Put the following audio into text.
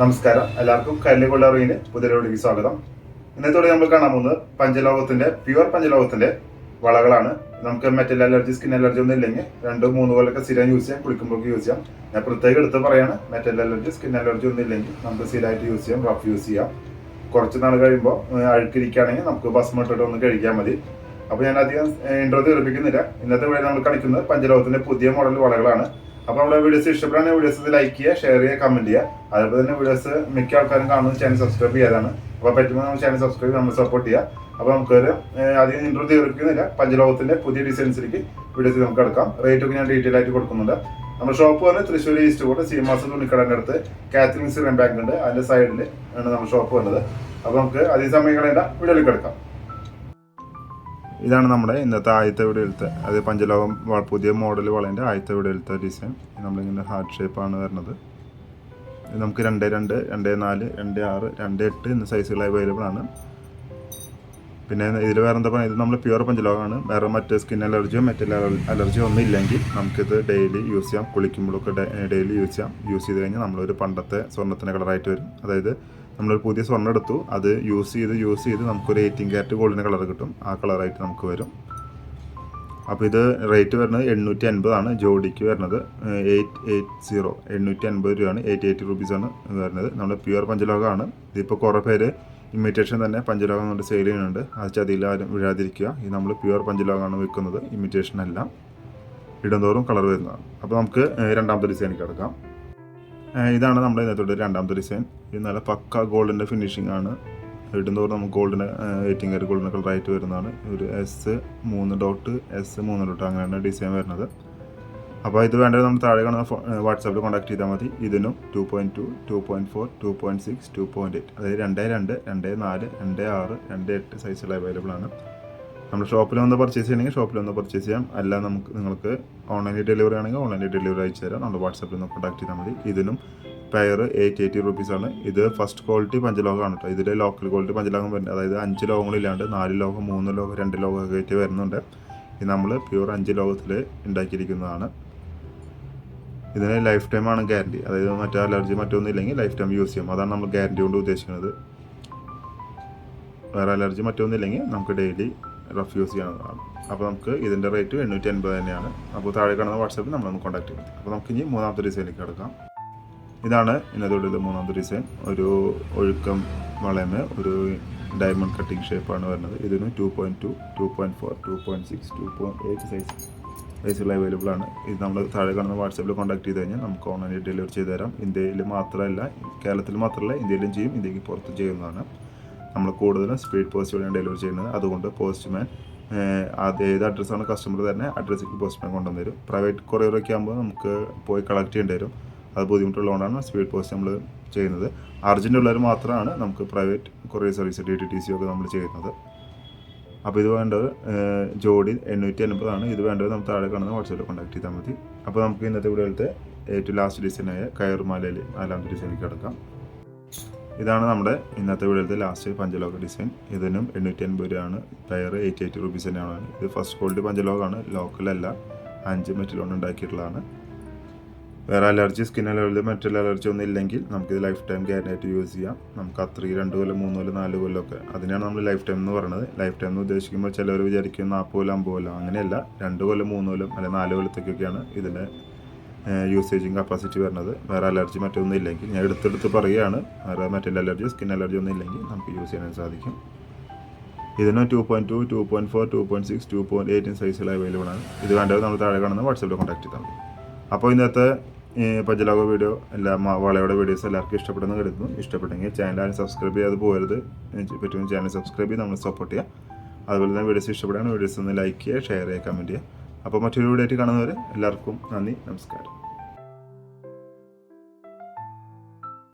നമസ്കാരം. എല്ലാവർക്കും കല്ലുകൊള്ള അറിയിന് പുതിയ സ്വാഗതം. ഇന്നത്തോടെ നമ്മൾ കാണാൻ പോകുന്നത് പഞ്ചലോകത്തിന്റെ പ്യുവർ പഞ്ചലോകത്തിന്റെ വളകളാണ്. നമുക്ക് മെറ്റൽ അലർജി സ്കിൻ അലർജി ഒന്നും ഇല്ലെങ്കിൽ രണ്ടോ മൂന്ന് കൊല്ലൊക്കെ സ്ഥിരം യൂസ് ചെയ്യാം കുളിക്കുമ്പോഴൊക്കെ യൂസ് ചെയ്യാം. ഞാൻ പ്രത്യേകം എടുത്ത് പറയാണ് മെറ്റൽ അലർജി സ്കിൻ അലർജി ഒന്നും ഇല്ലെങ്കിൽ നമുക്ക് സ്ഥിരമായിട്ട് യൂസ് ചെയ്യാം റഫ് യൂസ് ചെയ്യാം. കുറച്ച് നാൾ കഴിയുമ്പോൾ അഴുക്കിരിക്കുകയാണെങ്കിൽ നമുക്ക് ഭസ്മിട്ടിട്ട് ഒന്ന് കഴിക്കാൻ മതി. അപ്പോൾ ഞാൻ അധികം ഇൻട്രോ തീർപ്പിക്കുന്നില്ല ഇന്നത്തെ വീഡിയോ നമ്മൾ കളിക്കുന്നത് പഞ്ചലോകത്തിന്റെ പുതിയ മോഡൽ വളകളാണ്. അപ്പോൾ നമ്മുടെ വീഡിയോസ് ഇഷ്ടപ്പെടുന്ന വീഡിയോസ് ലൈക്ക് ചെയ്യുക ഷെയർ ചെയ്യുക കമന്റ് ചെയ്യുക. അതുപോലെ തന്നെ വീഡിയോസ് മിക്ക ആൾക്കാരും കാണുന്നത് ചാനൽ സബ്സ്ക്രൈബ് ചെയ്യാതാണ്. അപ്പോൾ പറ്റുമ്പോൾ നമ്മൾ ചാനൽ സബ്സ്ക്രൈബ് നമ്മൾ സപ്പോർട്ട് ചെയ്യുക അപ്പോൾ നമുക്കൊരു അധികം ഇൻട്രോ തീർക്കുന്നില്ല. പഞ്ചലോകത്തിന്റെ പുതിയ ഡിസൈൻസിലേക്ക് വീഡിയോസ് നമുക്ക് എടുക്കാം റേറ്റ് ഒക്കെ ഞാൻ ഡീറ്റെയിൽ ആയിട്ട് കൊടുക്കുന്നുണ്ട്. നമ്മുടെ ഷോപ്പ് വന്ന് തൃശ്ശൂർ ഈസ്റ്റ് കോട്ട് സീമാസ് തുണിക്കടന്റെ അടുത്ത് കാത്തലിൻ സിറം ബാങ്ക് ഉണ്ട്. അതിന്റെ സൈഡിൽ ആണ് നമ്മുടെ ഷോപ്പ് വന്നത് അപ്പോൾ നമുക്ക് അധികം സമയം കളയേണ്ട. വീഡിയോയിലേക്ക് എടുക്കാം ഇതാണ് നമ്മുടെ ഇന്നത്തെ ആദ്യത്തെ വീഡിയോയിലത്തെ അത് പഞ്ചലോകം പുതിയ മോഡൽ വളേന്റെ ആദ്യത്തെ വീഡിയോയിലത്തെ ഡിസൈൻ നമ്മളിങ്ങനെ ഹാർട്ട് ഷേപ്പാണ് വരുന്നത്. നമുക്ക് രണ്ട് രണ്ട് രണ്ട് നാല് രണ്ട് ആറ് രണ്ട് എട്ട് എന്ന സൈസുകൾ അവൈലബിൾ ആണ്. പിന്നെ ഇതിൽ വേറെ എന്താ പറയുക? ഇത് നമ്മൾ പ്യുവർ പഞ്ചലോകമാണ്. വേറെ മറ്റ് സ്കിൻ അലർജിയോ മെറ്റൽ അലർജിയോ ഒന്നും ഇല്ലെങ്കിൽ നമുക്കിത് ഡെയിലി യൂസ് ചെയ്യാം. കുളിക്കുമ്പോഴൊക്കെ ഡെയിലി യൂസ് ചെയ്യാം. യൂസ് ചെയ്ത് കഴിഞ്ഞാൽ നമ്മളൊരു പണ്ടത്തെ സ്വർണത്തിന്റെ കളറായിട്ട് വരും. അതായത് നമ്മളൊരു പുതിയ സ്വർണം എടുത്തു. അത് യൂസ് ചെയ്ത് യൂസ് ചെയ്ത് നമുക്കൊരു എയ്റ്റീൻ ക്യാരറ്റ് ഗോൾഡിന്റെ കളർ കിട്ടും. ആ കളറായിട്ട് നമുക്ക് വരും. അപ്പോൾ ഇത് റേറ്റ് വരുന്നത് എണ്ണൂറ്റി അൻപതാണ് ജോഡിക്ക് വരുന്നത് എയ്റ്റ് എയ്റ്റ് സീറോ എണ്ണൂറ്റി അൻപത് രൂപയാണ്. എയ്റ്റ് എയ്റ്റി റുപ്പീസാണ് വരുന്നത്. നമ്മുടെ പ്യുവർ പഞ്ചലോകമാണ്. ഇതിപ്പോൾ കുറേ പേര് ഇമിറ്റേഷൻ തന്നെ പഞ്ചലോകം കൊണ്ട് സെയിൽ ചെയ്യുന്നുണ്ട്. അത് ചതിയിൽ ആരും വിഴാതിരിക്കുക. ഇത് നമ്മൾ പ്യുവർ പഞ്ചലോകമാണ് വിൽക്കുന്നത് ഇമിറ്റേഷൻ അല്ല ഇടുന്തോറും കളർ വരുന്നതാണ്. അപ്പോൾ നമുക്ക് രണ്ടാമത്തെ ഡിസൈനിലേക്ക് കിടക്കാം. ഇതാണ് നമ്മുടെ ഇതിനകത്തോട്ട് രണ്ടാമത്തെ ഡിസൈൻ ഇത് നല്ല പക്ക ഗോൾഡിന്റെ ഫിനിഷിംഗ് ആണ്. ഇടുന്നതോറും നമുക്ക് ഗോൾഡിന് ഏറ്റവും കയറി ഗോൾഡിന്റെ കളറായിട്ട് വരുന്നതാണ്. ഒരു എസ് മൂന്ന് ഡോട്ട് എസ് മൂന്ന് ഡോട്ട് അങ്ങനെയാണ് ഡിസൈൻ വരുന്നത്. അപ്പോൾ ഇത് വേണ്ടത് നമ്മൾ താഴെ കാണുന്ന വാട്സാപ്പിൽ കോൺടാക്ട് ചെയ്താൽ മതി. ഇതിനും two point two two point four two point six two point eight അതായത് രണ്ട് രണ്ട് രണ്ട് നാല് രണ്ട് ആറ് രണ്ട് എട്ട് സൈസുകൾ അവൈലബിൾ ആണ്. നമ്മുടെ ഷോപ്പിൽ വന്ന് പർച്ചേസ് ചെയ്യണമെങ്കിൽ ഷോപ്പിൽ വന്ന് പർച്ചേസ് ചെയ്യാം. അല്ല നമുക്ക് നിങ്ങൾക്ക് ഓൺലൈനിൽ ഡെലിവറി ആണെങ്കിൽ ഓൺലൈനിൽ ഡെലിവറി അയച്ചു തരാം. നമ്മുടെ വാട്സാപ്പിൽ നിന്ന് കോൺടാക്ട് ചെയ്താൽ മതി. ഇതിനും പയർ എയ്റ്റ് എയ്റ്റി റുപ്പീസാണ് ഇത് ഫസ്റ്റ് ക്വാളിറ്റി പഞ്ചലോകമാണ് കേട്ടോ. ഇതിൽ ലോക്കൽ ക്വാളിറ്റി പഞ്ചലോകം വരുന്നത് അതായത് അഞ്ച് ലോകങ്ങളില്ലാണ്ട് നാല് ലോകം മൂന്ന് ലോകം രണ്ട് ലോകം ഒക്കെ ആയിട്ട് വരുന്നുണ്ട്. ഇത് നമ്മൾ പ്യുവർ അഞ്ച് ലോകത്തിൽ ഉണ്ടാക്കിയിരിക്കുന്നതാണ്. ഇതിന് ലൈഫ് ടൈം ആണ് ഗ്യാരണ്ടി അതായത് മറ്റേ അലർജി മറ്റൊന്നും ഇല്ലെങ്കിൽ ലൈഫ് ടൈം യൂസ് ചെയ്യും. അതാണ് നമ്മൾ ഗ്യാരണ്ടി കൊണ്ട് ഉദ്ദേശിക്കുന്നത്. വേറെ അലർജി മറ്റൊന്നും ഇല്ലെങ്കിൽ നമുക്ക് ഡെയിലി റഫ് യൂസ് ചെയ്യാവുന്നതാണ്. അപ്പോൾ നമുക്ക് ഇതിന്റെ റേറ്റ് എണ്ണൂറ്റി അൻപത് തന്നെയാണ്. അപ്പോൾ താഴെ കാണുന്ന വാട്സാപ്പിൽ നമ്മളൊന്ന് കോൺടാക്ട് ചെയ്യും അപ്പോൾ നമുക്ക് ഇനി മൂന്നാമത്തെ ഡിസൈനിലേക്ക് കിടക്കാം. ഇതാണ് ഇന്നത്തോടെ ഇത് മൂന്നാമത്തെ ഡിസൈൻ ഒരു ഒഴുക്കം വളയമേ ഒരു ഡയമണ്ട് കട്ടിങ് ഷേപ്പാണ് വരുന്നത്. ഇതിന് two point two two point four two point six two point eight size സൈസുകൾ available ആണ്. ഇത് നമ്മൾ താഴെ കാണുന്ന വാട്സാപ്പിൽ കോൺടാക്ട് ചെയ്ത് കഴിഞ്ഞാൽ നമുക്ക് ഓൺലൈനിൽ ഡെലിവറി ചെയ്ത് തരാം. ഇന്ത്യയിൽ മാത്രമല്ല കേരളത്തിൽ മാത്രമല്ല ഇന്ത്യയിലും ചെയ്യും ഇന്ത്യയ്ക്ക് പുറത്തും ചെയ്യുന്നതാണ്. നമ്മൾ കൂടുതലും സ്പീഡ് പോസ്റ്റ് വഴിയാണ് ഡെലിവറി ചെയ്യുന്നത്. അതുകൊണ്ട് പോസ്റ്റ്മാൻ അത് ഏത് അഡ്രസ്സാണ് കസ്റ്റമർ തന്നെ അഡ്രസ്സിൽ പോസ്റ്റ്മാൻ കൊണ്ടുവന്ന് തരും പ്രൈവറ്റ് കൊറിയറൊക്കെ ആകുമ്പോൾ നമുക്ക് പോയി കളക്ട് ചെയ്യേണ്ടി വരും. അത് ബുദ്ധിമുട്ടുള്ളതുകൊണ്ടാണ് സ്പീഡ് പോസ്റ്റ് നമ്മൾ ചെയ്യുന്നത്. അർജന്റ് ഉള്ളവർ മാത്രമാണ് നമുക്ക് private courier service D T T C ഒക്കെ നമ്മൾ ചെയ്യുന്നത്. അപ്പോൾ ഇത് വേണ്ടത് ജോഡി എണ്ണൂറ്റി അൻപതാണ് ഇത് വേണ്ടത് നമുക്ക് താഴെ കാണുന്ന വാട്സാപ്പിൽ കോൺടാക്ട് ചെയ്താൽ മതി. അപ്പോൾ നമുക്ക് ഇന്നത്തെ വീഡിയോയിലത്തെ ഏറ്റവും ലാസ്റ്റ് ഡിസൈനായ കയർമാലയിൽ നാലാമത്തെ ഡിസൈനിലേക്ക് കിടക്കാം. ഇതാണ് നമ്മുടെ ഇന്നത്തെ വീഡിയോയിലത്തെ ലാസ്റ്റ് പഞ്ചലോക ഡിസൈൻ ഇതിനും എണ്ണൂറ്റി അൻപത് രൂപയാണ്. ടയർ എയ്റ്റി എയ്റ്റി റുപ്പീസ് തന്നെയാണ്. ഇത് ഫസ്റ്റ് ക്വാളിറ്റി പഞ്ചലോകാണ് ലോക്കലല്ല അഞ്ച് മെറ്റൽ ഉണ്ടാക്കിയിട്ടുള്ളതാണ്. വേറെ allergy skin allergy metal allergy ഒന്നും ഇല്ലെങ്കിൽ നമുക്കിത് ലൈഫ് ടൈം ഗ്യാരണ്ടി യൂസ് ചെയ്യാം. നമുക്ക് അത്രയും രണ്ട് കൊല്ലം മൂന്ന് കൊല്ലം നാല് കൊല്ലം ഒക്കെ. അതിനാണ് നമ്മൾ ലൈഫ് ടൈം എന്ന് പറയുന്നത്. ലൈഫ് ടൈം എന്ന് ഉദ്ദേശിക്കുമ്പോൾ ചിലർ വിചാരിക്കും നാൽപ്പത് കൊല്ലം അമ്പത് കൊല്ലം. അങ്ങനെയല്ല. രണ്ട് കൊല്ലം മൂന്ന് കൊല്ലം അല്ലെങ്കിൽ നാല് കൊല്ലത്തേക്കൊക്കെയാണ് ഇതിന്റെ യൂസേജിങ് കപ്പാസിറ്റി വരുന്നത്. വേറെ അലർജി മറ്റൊന്നും ഇല്ലെങ്കിൽ. ഞാൻ എടുത്തെടുത്ത് പറയുകയാണ്. വേറെ മറ്റേ അലർജി സ്കിൻ അലർജി ഒന്നും ഇല്ലെങ്കിൽ നമുക്ക് യൂസ് ചെയ്യാൻ സാധിക്കും. ഇതിന് two point two two point four two point six two point eighteen സൈസിൽ അവൈലബിൾ ആണ്. ഇത് വേണ്ടത് നമ്മൾ താഴെ കാണുന്ന വാട്സപ്പിൽ കോൺടാക്ട് ചെയ്താൽ മതി. അപ്പോൾ ഇന്നത്തെ പഞ്ചലോക വീഡിയോ എല്ലാ വളയുടെ വീഡിയോസ് എല്ലാവർക്കും ഇഷ്ടപ്പെടുന്ന കരുതുന്നു. ഇഷ്ടപ്പെട്ടെങ്കിൽ ചാനൽ ആരും സബ്സ്ക്രൈബ് ചെയ്യാതെ പോകരുത്. പറ്റുമെങ്കിൽ ചാനൽ സബ്സ്ക്രൈബ് ചെയ്ത് നമ്മൾ സപ്പോർട്ട് ചെയ്യുക. അതുപോലെ തന്നെ വീഡിയോസ് ഇഷ്ടപ്പെടുകയാണ് വീഡിയോസ് ഒന്ന് ലൈക്ക് ചെയ്യുക ഷെയർ ചെയ്യുക കമന്റ് ചെയ്യുക. അപ്പോൾ മറ്റൊരു വീഡിയോ ആയിട്ട് കാണുന്നവർ എല്ലാവർക്കും നന്ദി നമസ്കാരം.